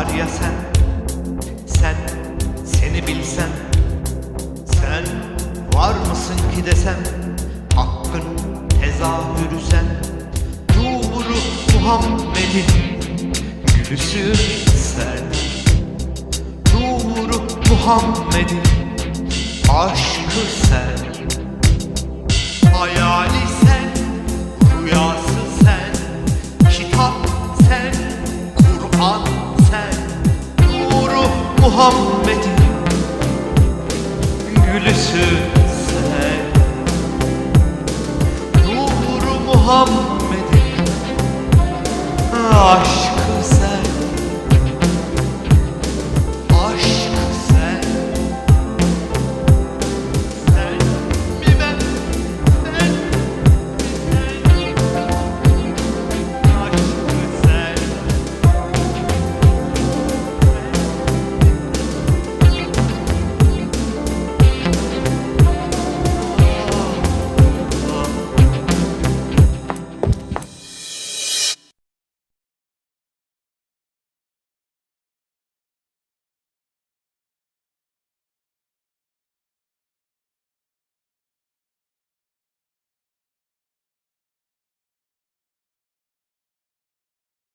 Var ya sen, sen, seni bilsen Sen var mısın ki desem Hakkın tezahürü sen Nuru Muhammed'in gülüsün sen. Nuru Muhammed'in aşkı sen Muhammed'in gülüsü sen. Nuru Muhammed'in aşkı